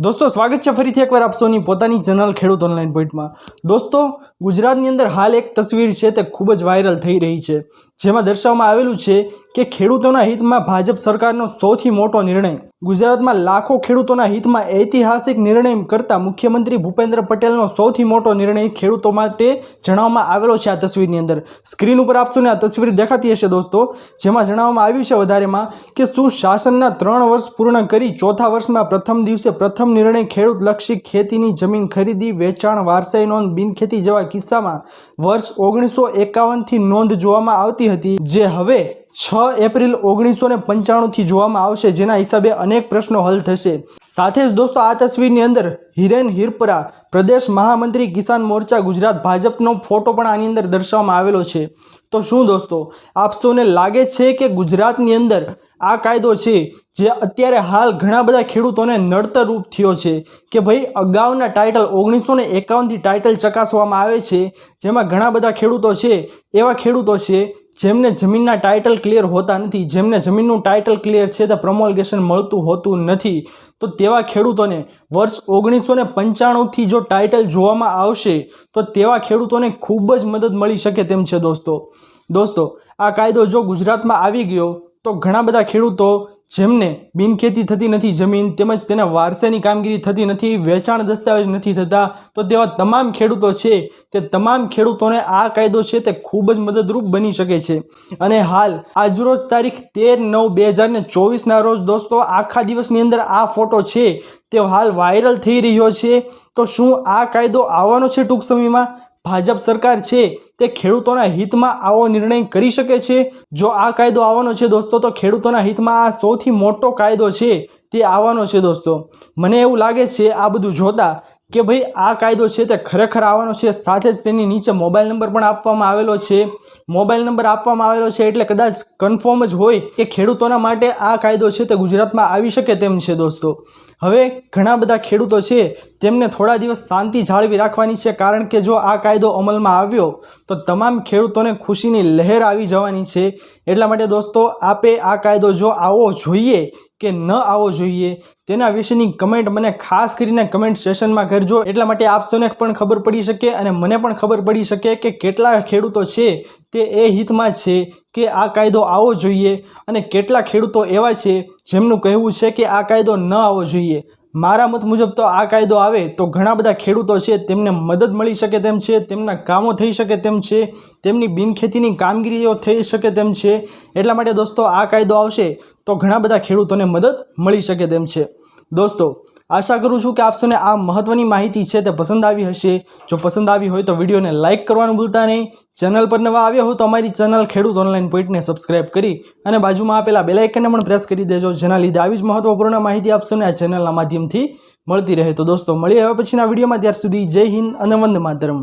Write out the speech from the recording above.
દોસ્તો, સ્વાગત છે ફરીથી એકવાર આપ સૌની પોતાની ચેનલ ખેડૂત ઓનલાઈન પોઈન્ટમાં દોસ્તો, ગુજરાતની અંદર હાલ એક તસવીર છે તે ખૂબ જ વાયરલ થઈ રહી છે. જેમાં દર્શાવવામાં આવેલું છે કે ખેડૂતોના હિતમાં ભાજપ સરકારનો સૌથી મોટો નિર્ણય. ગુજરાતમાં લાખો ખેડૂતોના હિતમાં ઐતિહાસિક નિર્ણય કરતા મુખ્યમંત્રી ભૂપેન્દ્ર પટેલનો સૌથી મોટો નિર્ણય ખેડૂતો માટે જણાવવામાં આવેલો છે આ તસવીરની અંદર. સ્ક્રીન ઉપર આપશો ને આ તસવીર દેખાતી હશે દોસ્તો, જેમાં જણાવવામાં આવ્યું છે વધારેમાં કે શું શાસનના ત્રણ વર્ષ પૂર્ણ કરી ચોથા વર્ષમાં પ્રથમ દિવસે પ્રથમ નિર્ણય ખેડૂતલક્ષી ખેતીની જમીન ખરીદી, વેચાણ, વારસાઈ નોંધ, બિનખેતી જેવા કિસ્સામાં વર્ષ ઓગણીસો એકાવનથી નોંધ જોવામાં આવતી હતી, જે હવે છ એપ્રિલ ઓગણીસો ને પંચાણુંથી જોવામાં આવશે, જેના હિસાબે અનેક પ્રશ્નો હલ થશે. સાથે જ દોસ્તો, આ તસવીરની અંદર હિરેન હિરપરા, પ્રદેશ મહામંત્રી કિસાન મોરચા, ગુજરાત ભાજપનો ફોટો પણ આની અંદર દર્શાવવામાં આવેલો છે. તો શું દોસ્તો, આપ સૌને લાગે છે કે ગુજરાતની અંદર આ કાયદો છે, જે અત્યારે હાલ ઘણા બધા ખેડૂતોને નડતરરૂપ થયો છે, કે ભાઈ અગાઉના ટાઇટલ ઓગણીસો ને એકાવનથી ટાઇટલ ચકાસવામાં આવે છે, જેમાં ઘણા બધા ખેડૂતો છે, એવા ખેડૂતો છે જેમને જમીનના ટાઇટલ ક્લિયર હોતા નથી, જેમને જમીનનું ટાઇટલ ક્લિયર છે તે પ્રમોલગેશન મળતું હોતું નથી. તો તેવા ખેડૂતોને વર્ષ ઓગણીસો ને પંચાણુંથી જો ટાઇટલ જોવામાં આવશે, તો તેવા ખેડૂતોને ખૂબ જ મદદ મળી શકે તેમ છે દોસ્તો. દોસ્તો, આ કાયદો જો ગુજરાતમાં આવી ગયો, તો ઘણા બધા ખેડૂતો જેમને બિનખેતી થતી નથી, જમીન તેમજ તેના વારસાની કામગીરી થતી નથી, વેચાણ દસ્તાવેજ નથી થતા, તો તેવા તમામ ખેડૂતો છે, તે તમામ ખેડૂતોને આ કાયદો છે તે ખૂબ જ મદદરૂપ બની શકે છે. અને હાલ, આજરોજ તારીખ તેર નવ બે હજાર ને ચોવીસના રોજ, દોસ્તો, આખા દિવસની અંદર આ ફોટો છે, તે હાલ વાયરલ થઈ રહ્યો છે. તો શું આ કાયદો આવવાનો છે ટૂંક સમયમાં? ભાજપ સરકાર છે તે ખેડૂતોના હિતમાં આવો નિર્ણય કરી શકે છે? જો આ કાયદો આવવાનો છે દોસ્તો, તો ખેડૂતોના હિતમાં આ સૌથી મોટો કાયદો છે તે આવવાનો છે દોસ્તો. મને એવું લાગે છે આ બધું જોતા કે ભાઈ આ કાયદો છે તે ખરેખર આવવાનો છે, સાથે જ તેની નીચે મોબાઈલ નંબર પણ આપવામાં આવેલો છે. મોબાઈલ નંબર આપવામાં આવેલો છે એટલે કદાચ કન્ફર્મ જ હોય કે ખેડૂતોના માટે આ કાયદો છે તે ગુજરાતમાં આવી શકે તેમ છે દોસ્તો. હવે ઘણા બધા ખેડૂતો છે તેમને થોડા દિવસ શાંતિ જાળવી રાખવાની છે, કારણ કે જો આ કાયદો અમલમાં આવ્યો તો તમામ ખેડૂતોને ખુશીની લહેર આવી જવાની છે. એટલા માટે દોસ્તો, આપે આ કાયદો જો આવવો જોઈએ કે ન આવવો જોઈએ, તેના વિશેની કમેન્ટ મને ખાસ કરીને કમેન્ટ સેશનમાં કરજો. એટલા માટે આપ સૌને પણ ખબર પડી શકે અને મને પણ ખબર પડી શકે કે કેટલા ખેડૂતો છે તે એ હિતમાં છે કે આ કાયદો આવવો જોઈએ અને કેટલા ખેડૂતો એવા છે જેમનું કહેવું છે કે આ કાયદો ન આવવો જોઈએ. મારા મત મુજબ તો આ કાયદો આવે તો ઘણા બધા ખેડૂતો છે તેમને મદદ મળી શકે તેમ છે, તેમના કામો થઈ શકે તેમ છે, તેમની બિનખેતીની કામગીરીઓ થઈ શકે તેમ છે. એટલા માટે દોસ્તો આ કાયદો આવશે તો ઘણા બધા ખેડૂતોને મદદ મળી શકે તેમ છે. દોસ્તો આશા કરું છું કે આપ આ મહત્ત્વની માહિતી છે તે પસંદ આવી હશે. જો પસંદ આવી હોય તો વિડીયોને લાઇક કરવાનું ભૂલતા નહીં. ચેનલ પર નવા આવ્યા હો તો અમારી ચેનલ ખેડૂત ઓનલાઈન પોઈન્ટને સબસ્ક્રાઇબ કરી અને બાજુમાં આપેલા બેલાઇકનને પણ પ્રેસ કરી દેજો, જેના લીધે આવી જ મહત્ત્વપૂર્ણ માહિતી આપ આ ચેનલના માધ્યમથી મળતી રહે. તો દોસ્તો મળી હવે પછીના વિડીયોમાં. ત્યાર સુધી જય હિન્દ અને વંદે માતરમ.